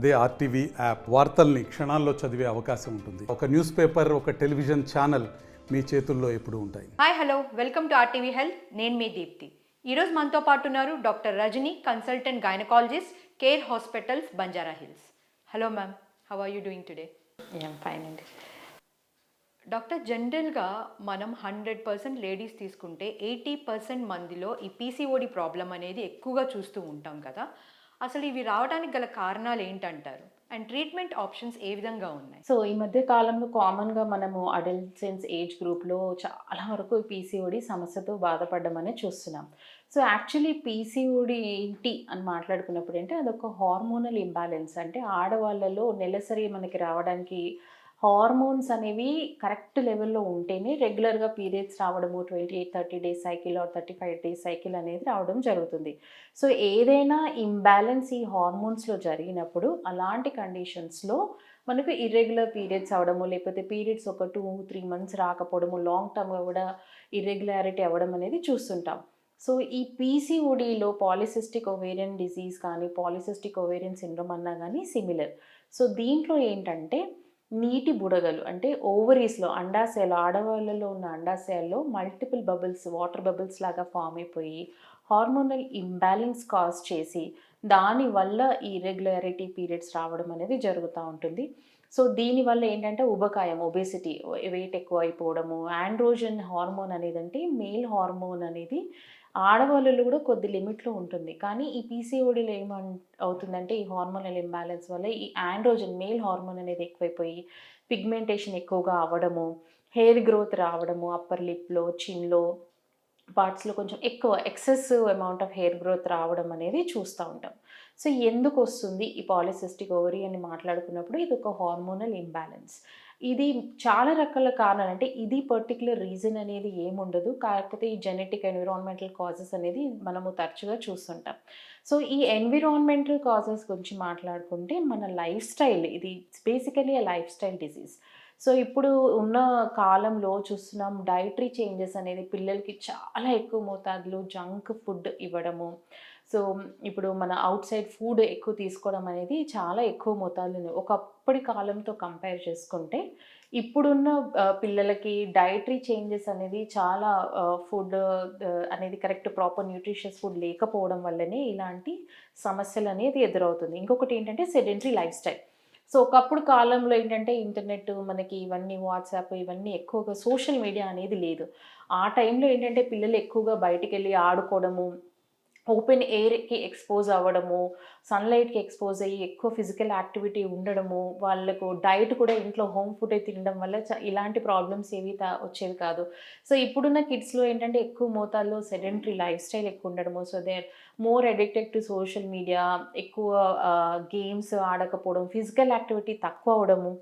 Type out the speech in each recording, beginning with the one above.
అదే RTV app వార్తల్ని క్షణాల్లో చదివే అవకాశం ఉంటుంది. ఒక న్యూస్ పేపర్ ఒక టెలివిజన్ ఛానల్ మీ చేతుల్లో ఎప్పుడూ ఉంటాయి. Hi hello. Welcome to RTV health. నేను మీ దీప్తి. ఈరోజు మనతో పాటు ఉన్నారు doctor Rajani consultant gynaecologist Care hospitals Banjara Hills. Hello ma'am. How are you doing today fine అండి డాక్టర్ జనరల్గా మనం హండ్రెడ్ పర్సెంట్ లేడీస్ తీసుకుంటే ఎయిటీ పర్సెంట్ మందిలో ఈ పీసీఓడి ప్రాబ్లం అనేది ఎక్కువగా చూస్తూ ఉంటాం కదా. అసలు ఇవి రావడానికి గల కారణాలు ఏంటంటారు? అండ్ ట్రీట్మెంట్ ఆప్షన్స్ ఏ విధంగా ఉన్నాయి? సో ఈ మధ్య కాలంలో కామన్గా మనము అడల్సెన్స్ ఏజ్ గ్రూప్లో చాలా వరకు పీసీఓడి సమస్యతో బాధపడడం చూస్తున్నాం. సో యాక్చువల్లీ పీసీఓడి ఏంటి అని మాట్లాడుకున్నప్పుడు అంటే అదొక హార్మోనల్ ఇంబ్యాలెన్స్. అంటే ఆడవాళ్ళలో నెలసరి మనకి రావడానికి హార్మోన్స్ అనేవి కరెక్ట్ లెవెల్లో ఉంటేనే రెగ్యులర్గా పీరియడ్స్ రావడము twenty eight thirty days cycle or thirty five days cycle అనేది రావడం జరుగుతుంది. సో ఏదైనా ఇంబ్యాలెన్స్ ఈ హార్మోన్స్లో జరిగినప్పుడు అలాంటి కండిషన్స్లో మనకు ఇర్రెగ్యులర్ పీరియడ్స్ అవడము లేకపోతే పీరియడ్స్ ఒక టూ త్రీ మంత్స్ రాకపోవడము లాంగ్ టర్మ్గా కూడా ఇర్రెగ్యులారిటీ అవ్వడం అనేది చూస్తుంటాం. సో ఈ పీసీఓడిలో పాలిసిస్టిక్ ఓవేరియన్ డిసీజ్ కానీ పాలిసిస్టిక్ ఓవేరియన్ సిండ్రోమ్ అన్నా కానీ సిమిలర్. సో దీంట్లో ఏంటంటే నీటి బుడగలు అంటే ఓవరీస్లో అండాశయాలు ఆడవాళ్ళలో ఉన్న అండాశయాల్లో మల్టిపుల్ బబుల్స్ వాటర్ బబుల్స్ లాగా ఫామ్ అయిపోయి హార్మోనల్ ఇంబ్యాలెన్స్ కాజ్ చేసి దానివల్ల ఈ రెగ్యులారిటీ పీరియడ్స్ రావడం అనేది జరుగుతూ ఉంటుంది. సో దీనివల్ల ఏంటంటే ఉబకాయం ఒబేసిటీ వెయిట్ ఎక్కువ అయిపోవడము ఆండ్రోజన్ హార్మోన్ అనేది అంటే మేల్ హార్మోన్ అనేది ఆడవాళ్ళలో కూడా కొద్ది లిమిట్లో ఉంటుంది. కానీ ఈ పీసీఓడిలో ఏమన్ అవుతుందంటే ఈ హార్మోనల్ ఇంబ్యాలెన్స్ వల్ల ఈ ఆండ్రోజన్ మేల్ హార్మోన్ అనేది ఎక్కువైపోయి పిగ్మెంటేషన్ ఎక్కువగా అవ్వడము హెయిర్ గ్రోత్ రావడము అప్పర్ లిప్లో చిన్లో పార్ట్స్లో కొంచెం ఎక్కువ excess amount of hair growth రావడం అనేది చూస్తూ ఉంటాం. సో ఎందుకు వస్తుంది ఈ పాలిసిస్టిక్ ఓవరీ అని మాట్లాడుకున్నప్పుడు ఇది ఒక హార్మోనల్ ఇంబ్యాలెన్స్. ఇది చాలా రకాల కారణాలు. అంటే ఇది పర్టికులర్ రీజన్ అనేది ఏముండదు. కాకపోతే ఈ జెనెటిక్ ఎన్విరాన్మెంటల్ కాజెస్ అనేది మనము తరచుగా చూస్తుంటాం. సో ఈ ఎన్విరాన్మెంటల్ కాజెస్ గురించి మాట్లాడుకుంటే మన లైఫ్ స్టైల్ ఇది basically life style disease so ఇప్పుడు ఉన్న కాలంలో చూస్తున్నాం డైటరీ చేంజెస్ అనేది పిల్లలకి చాలా ఎక్కువ మోతాదులో జంక్ ఫుడ్ ఇవ్వడము. సో ఇప్పుడు మన అవుట్ సైడ్ ఫుడ్ ఎక్కువ తీసుకోవడం అనేది చాలా ఎక్కువ మోతాదులో ఒకప్పటి కాలంతో కంపేర్ చేసుకుంటే ఇప్పుడున్న పిల్లలకి డైటరీ చేంజెస్ అనేది చాలా ఫుడ్ అనేది కరెక్ట్ ప్రాపర్ న్యూట్రిషియస్ ఫుడ్ లేకపోవడం వల్లనే ఇలాంటి సమస్యలు అనేది ఎదురవుతుంది. ఇంకొకటి ఏంటంటే సెడెంటరీ లైఫ్ స్టైల్. సో ఒకప్పుడు కాలంలో ఏంటంటే ఇంటర్నెట్ మనకి ఇవన్నీ వాట్సాప్ ఇవన్నీ ఎక్కువగా సోషల్ మీడియా అనేది లేదు. ఆ టైంలో ఏంటంటే పిల్లలు ఎక్కువగా బయటికి వెళ్ళి ఆడుకోవడము ఓపెన్ ఎయిర్కి ఎక్స్పోజ్ అవ్వడము సన్లైట్కి ఎక్స్పోజ్ అయ్యి ఎక్కువ ఫిజికల్ యాక్టివిటీ ఉండడము వాళ్ళకు డైట్ కూడా ఇంట్లో హోమ్ ఫుడ్ తినడం వల్ల చ- ఇలాంటి ప్రాబ్లమ్స్ ఏవి వచ్చేవి కాదు. సో ఇప్పుడున్న కిడ్స్లో ఏంటంటే ఎక్కువ మోతాదులో సెడెంటరీ లైఫ్ స్టైల్ ఎక్కువ ఉండడము so they more addicted to social media ఎక్కువ గేమ్స్ ఆడకపోవడం ఫిజికల్ యాక్టివిటీ తక్కువ అవడము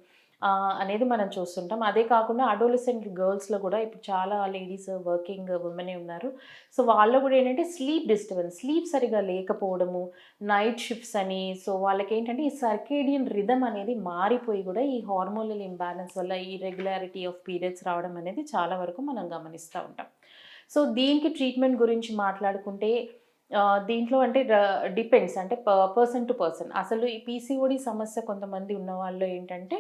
అనేది మనం చూస్తుంటాం. అదే కాకుండా అడోలసెంట్ గర్ల్స్లో కూడా ఇప్పుడు చాలా లేడీస్ వర్కింగ్ ఉమెనే ఉన్నారు. సో వాళ్ళు కూడా ఏంటంటే స్లీప్ డిస్టర్బెన్స్ స్లీప్ సరిగా లేకపోవడము నైట్ షిఫ్ట్స్ అని సో వాళ్ళకి ఏంటంటే ఈ సర్కేడియన్ రిధమ్ అనేది మారిపోయి కూడా ఈ హార్మోనల్ ఇంబ్యాలెన్స్ వల్ల ఈ రెగ్యులారిటీ ఆఫ్ పీరియడ్స్ రావడం అనేది చాలా వరకు మనం గమనిస్తూ ఉంటాం. సో దీనికి ట్రీట్మెంట్ గురించి మాట్లాడుకుంటే దీంట్లో అంటే డిపెండ్స్ అంటే పర్సన్ టు పర్సన్. అసలు ఈ పీసీఓడి సమస్య కొంతమంది ఉన్న వాళ్ళు ఏంటంటే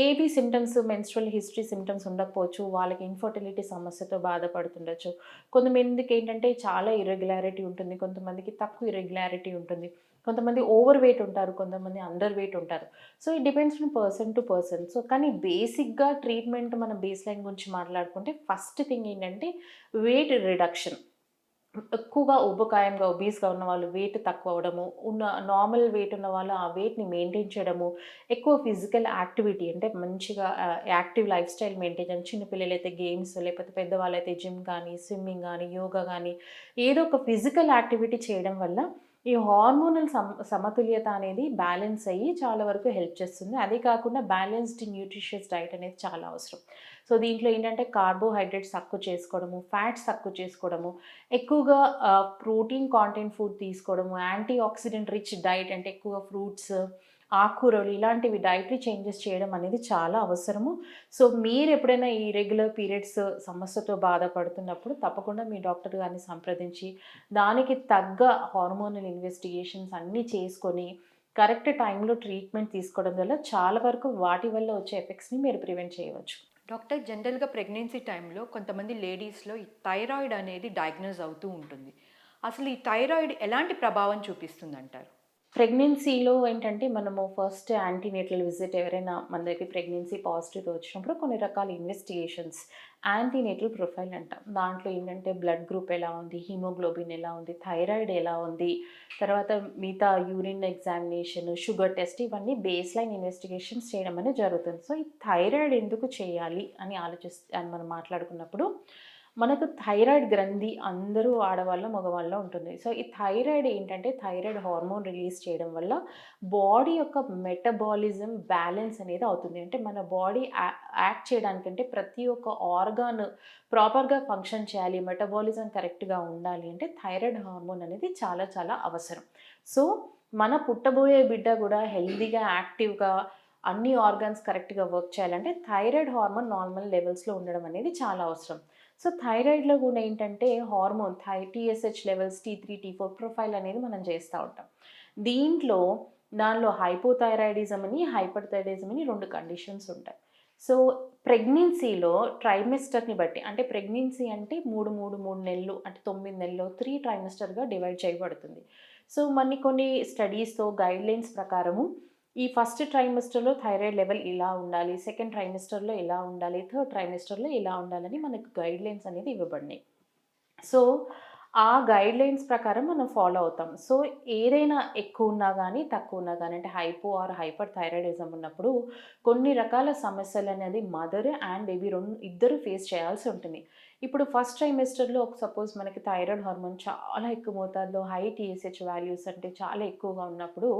ఏబీ సిమ్టమ్స్ మెన్స్ట్రల్ హిస్టరీ సిమ్టమ్స్ ఉండకపోవచ్చు వాళ్ళకి ఇన్ఫర్టిలిటీ సమస్యతో బాధపడుతుండొచ్చు. కొంతమందికి ఏంటంటే చాలా ఇర్రెగ్యులారిటీ ఉంటుంది కొంతమందికి తక్కువ ఇర్రెగ్యులారిటీ ఉంటుంది. కొంతమంది ఓవర్ వెయిట్ ఉంటారు కొంతమంది అండర్ వెయిట్ ఉంటారు. So it depends on person to person so కానీ బేసిక్గా ట్రీట్మెంట్ మన బేస్ లైన్ గురించి మాట్లాడుకుంటే ఫస్ట్ థింగ్ ఏంటంటే వెయిట్ రిడక్షన్ ఎక్కువగా ఉబ్బకాయంగా ఒబీస్గా ఉన్న వాళ్ళు వెయిట్ తక్కువ అవడము ఉన్న నార్మల్ వెయిట్ ఉన్న వాళ్ళు ఆ వెయిట్ని మెయింటైన్ చేయడము ఎక్కువ ఫిజికల్ యాక్టివిటీ అంటే మంచిగా యాక్టివ్ లైఫ్ స్టైల్ మెయింటైన్ చేయడం. చిన్నపిల్లలు అయితే గేమ్స్ లేకపోతే పెద్దవాళ్ళు అయితే జిమ్ కానీ స్విమ్మింగ్ కానీ యోగా కానీ ఏదో ఒక ఫిజికల్ యాక్టివిటీ చేయడం వల్ల ఈ హార్మోనల్ సమ సమతుల్యత అనేది బ్యాలెన్స్ అయ్యి చాలా వరకు హెల్ప్ చేస్తుంది. అదే కాకుండా బ్యాలెన్స్డ్ న్యూట్రిషియస్ డైట్ అనేది చాలా అవసరం. సో దీంట్లో ఏంటంటే కార్బోహైడ్రేట్స్ తక్కువ చేసుకోవడము ఫ్యాట్స్ తక్కువ చేసుకోవడము ఎక్కువగా ప్రోటీన్ కాంటెంట్ ఫుడ్ తీసుకోవడము యాంటీ ఆక్సిడెంట్ రిచ్ డైట్ అంటే ఎక్కువ ఫ్రూట్స్ ఆకుకూరలు ఇలాంటివి డైటరీ చేంజెస్ చేయడం అనేది చాలా అవసరము. సో మీరు ఎప్పుడైనా ఈ రెగ్యులర్ పీరియడ్స్ సమస్యతో బాధపడుతున్నప్పుడు తప్పకుండా మీ డాక్టర్ గారిని సంప్రదించి దానికి తగ్గ హార్మోనల్ ఇన్వెస్టిగేషన్స్ అన్నీ చేసుకొని కరెక్ట్ టైంలో ట్రీట్మెంట్ తీసుకోవడం వల్ల చాలా వరకు వాటి వల్ల వచ్చే ఎఫెక్ట్స్ని మీరు ప్రివెంట్ చేయవచ్చు. డాక్టర్ జనరల్గా ప్రెగ్నెన్సీ టైంలో కొంతమంది లేడీస్లో ఈ థైరాయిడ్ అనేది డయాగ్నోజ్ అవుతూ ఉంటుంది. అసలు ఈ థైరాయిడ్ ఎలాంటి ప్రభావం చూపిస్తుంది అంటారు ప్రెగ్నెన్సీలో ఏంటంటే మనము ఫస్ట్ యాంటీనేటల్ విజిట్ ఎవరైనా మన దగ్గర ప్రెగ్నెన్సీ పాజిటివ్ వచ్చినప్పుడు కొన్ని రకాల ఇన్వెస్టిగేషన్స్ యాంటీనేటల్ ప్రొఫైల్ అంటాం. దాంట్లో ఏంటంటే బ్లడ్ గ్రూప్ ఎలా ఉంది హిమోగ్లోబిన్ ఎలా ఉంది థైరాయిడ్ ఎలా ఉంది తర్వాత మిగతా యూరిన్ ఎగ్జామినేషన్ షుగర్ టెస్ట్ ఇవన్నీ బేస్ లైన్ ఇన్వెస్టిగేషన్స్ చేయడం అనేది జరుగుతుంది. సో ఈ థైరాయిడ్ ఎందుకు చేయాలి అని ఆలోచిస్తే అని మనం మాట్లాడుకున్నప్పుడు మనకు థైరాయిడ్ గ్రంథి అందరూ ఆడవాళ్ళ మగవాళ్ళ ఉంటుంది. సో ఈ థైరాయిడ్ ఏంటంటే థైరాయిడ్ హార్మోన్ రిలీజ్ చేయడం వల్ల బాడీ యొక్క మెటబాలిజం బ్యాలెన్స్ అనేది అవుతుంది. అంటే మన బాడీ యాక్ట్ చేయడానికంటే ప్రతి ఒక్క ఆర్గాన్ ప్రాపర్గా ఫంక్షన్ చేయాలి మెటబాలిజం కరెక్ట్గా ఉండాలి అంటే థైరాయిడ్ హార్మోన్ అనేది చాలా చాలా అవసరం. సో మన పుట్టబోయే బిడ్డ కూడా హెల్తీగా యాక్టివ్గా అన్ని ఆర్గాన్స్ కరెక్ట్గా వర్క్ చేయాలంటే థైరాయిడ్ హార్మోన్ నార్మల్ లెవెల్స్లో ఉండడం అనేది చాలా అవసరం. సో థైరాయిడ్లో కూడా ఏంటంటే hormone thigh TSH levels T three T four profile అనేది మనం చేస్తూ ఉంటాం. దీంట్లో దానిలో హైపోథైరాయిడిజం అని హైపర్ థైరాయిడిజం అని రెండు కండిషన్స్ ఉంటాయి. సో ప్రెగ్నెన్సీలో ట్రైమిస్టర్ని బట్టి అంటే ప్రెగ్నెన్సీ అంటే మూడు మూడు మూడు నెలలు అంటే తొమ్మిది నెలలు త్రీ ట్రైమిస్టర్గా డివైడ్ చేయబడుతుంది. సో మన కొన్ని స్టడీస్తో గైడ్లైన్స్ ప్రకారము ఈ ఫస్ట్ ట్రైమిస్టర్లో థైరాయిడ్ లెవెల్ ఇలా ఉండాలి సెకండ్ ట్రైమిస్టర్లో ఇలా ఉండాలి థర్డ్ ట్రైమిస్టర్లో ఇలా ఉండాలని మనకు గైడ్లైన్స్ అనేది ఇవ్వబడినాయి. సో ఆ గైడ్లైన్స్ ప్రకారం మనం ఫాలో అవుతాం. సో ఏదైనా ఎక్కువ ఉన్నా కానీ తక్కువ ఉన్నా కానీ అంటే హైపో ఆర్ హైపర్ థైరాయిడిజం ఉన్నప్పుడు కొన్ని రకాల సమస్యలు అనేది మదర్ అండ్ బేబీ రెండు ఇద్దరు ఫేస్ చేయాల్సి ఉంటుంది. ఇప్పుడు ఫస్ట్ ట్రైమిస్టర్లో ఒక సపోజ్ మనకి థైరాయిడ్ హార్మోన్ చాలా ఎక్కువ మోతాదులో హై టీఎస్హెచ్ వాల్యూస్ అంటే చాలా ఎక్కువగా ఉన్నప్పుడు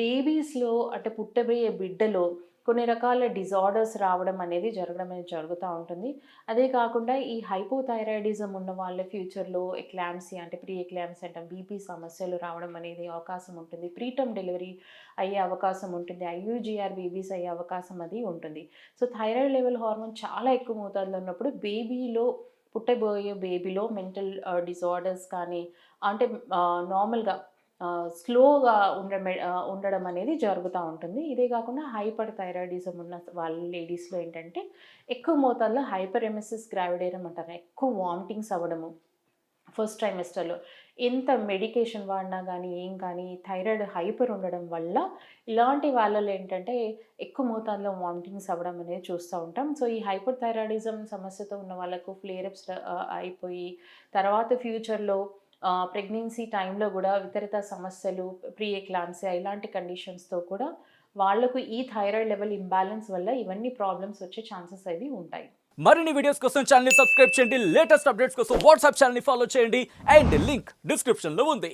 బేబీస్లో అంటే పుట్టబోయే బిడ్డలో కొన్ని రకాల డిజార్డర్స్ రావడం అనేది జరగడం అనేది జరుగుతూ ఉంటుంది. అదే కాకుండా ఈ హైపోథైరాయిడిజం ఉన్న వాళ్ళ ఫ్యూచర్లో ఎక్లామ్సీ అంటే ప్రీ ఎక్లామ్సీ అంటే బీపీ సమస్యలు రావడం అనేది అవకాశం ఉంటుంది. ప్రీటమ్ డెలివరీ అయ్యే అవకాశం ఉంటుంది. ఐయూజీఆర్ బేబీస్ అయ్యే అవకాశం అది ఉంటుంది. సో థైరాయిడ్ లెవెల్ హార్మోన్ చాలా ఎక్కువ మోతాదులో ఉన్నప్పుడు బేబీలో పుట్టబోయే బేబీలో మెంటల్ డిజార్డర్స్ కానీ అంటే uh, నార్మల్గా స్లోగా ఉండ ఉండడం అనేది జరుగుతూ ఉంటుంది. ఇదే కాకుండా హైపర్ థైరాయిడిజం ఉన్న వాళ్ళ లేడీస్లో ఏంటంటే ఎక్కువ మోతాదులో హైపర్ ఎమెసిస్ గ్రావిడేరం అంటారు. ఎక్కువ వామిటింగ్స్ అవ్వడము ఫస్ట్ ట్రైమెస్టర్లో. ఎంత మెడికేషన్ వాడినా కానీ ఏం కానీ థైరాయిడ్ హైపర్ ఉండడం వల్ల ఇలాంటి వాళ్ళలో ఏంటంటే ఎక్కువ మోతాదులో వామిటింగ్స్ అవ్వడం అనేది చూస్తూ ఉంటాం. సో ఈ హైపర్ థైరాయిడిజం సమస్యతో ఉన్న వాళ్ళకు ఫ్లేరప్స్ అయిపోయి తర్వాత ఫ్యూచర్లో ప్రెగ్నెన్సీ టైంలో కూడా ఇతరత సమస్యలు ప్రీ ఎక్లాంసియా ఇలాంటి కండిషన్స్తో కూడా వాళ్ళకు ఈ థైరాయిడ్ లెవెల్ ఇంబ్యాలెన్స్ వల్ల ఇవన్నీ ప్రాబ్లమ్స్ వచ్చే ఛాన్సెస్ అవి ఉంటాయి. మరిన్ని వీడియోస్ కోసం ఛానల్ సబ్స్క్రైబ్ చేయండి. లేటెస్ట్ అప్డేట్స్ కోసం వాట్సాప్ ఛానల్ ఫాలో చేయండి. అండ్ లింక్ డిస్క్రిప్షన్లో ఉంది.